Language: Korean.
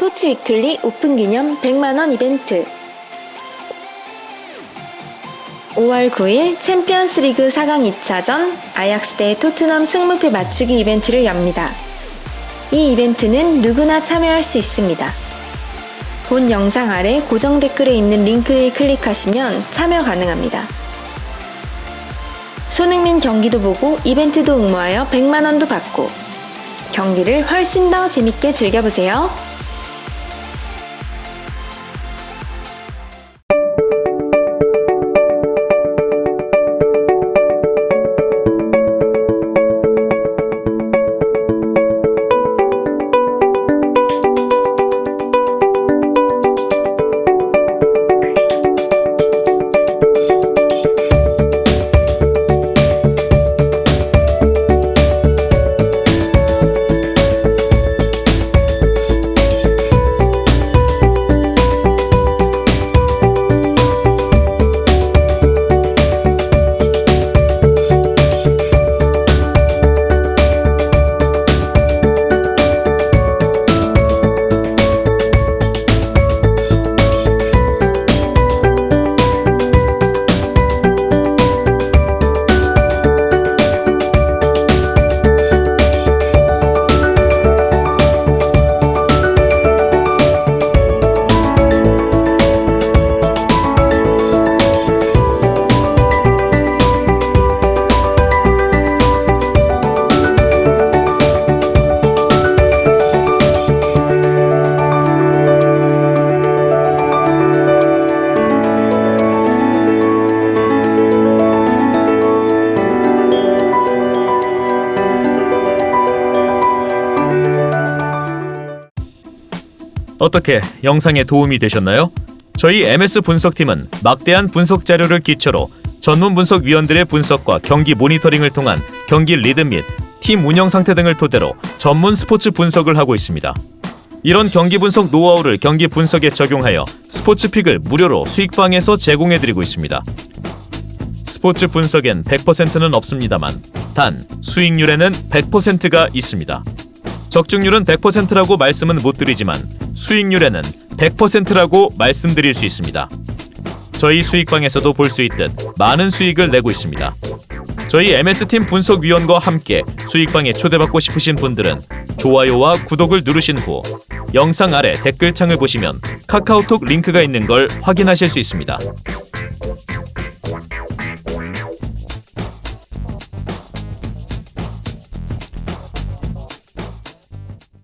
토치 위클리 오픈 기념 100만원 이벤트 5월 9일 챔피언스 리그 4강 2차전 아약스 대 토트넘 승무패 맞추기 이벤트를 엽니다. 이 이벤트는 누구나 참여할 수 있습니다. 본 영상 아래 고정 댓글에 있는 링크를 클릭하시면 참여 가능합니다. 손흥민 경기도 보고 이벤트도 응모하여 100만원도 받고 경기를 훨씬 더 재밌게 즐겨보세요. 어떻게 영상에 도움이 되셨나요? 저희 MS 분석팀은 막대한 분석 자료를 기초로 전문 분석 위원들의 분석과 경기 모니터링을 통한 경기 리듬 및 팀 운영 상태 등을 토대로 전문 스포츠 분석을 하고 있습니다. 이런 경기 분석 노하우를 경기 분석에 적용하여 스포츠픽을 무료로 수익방에서 제공해드리고 있습니다. 스포츠 분석엔 100%는 없습니다만 단 수익률에는 100%가 있습니다. 적중률은 100%라고 말씀은 못 드리지만 수익률에는 100%라고 말씀드릴 수 있습니다. 저희 수익방에서도 볼 수 있듯 많은 수익을 내고 있습니다. 저희 MS팀 분석위원과 함께 수익방에 초대받고 싶으신 분들은 좋아요와 구독을 누르신 후 영상 아래 댓글창을 보시면 카카오톡 링크가 있는 걸 확인하실 수 있습니다.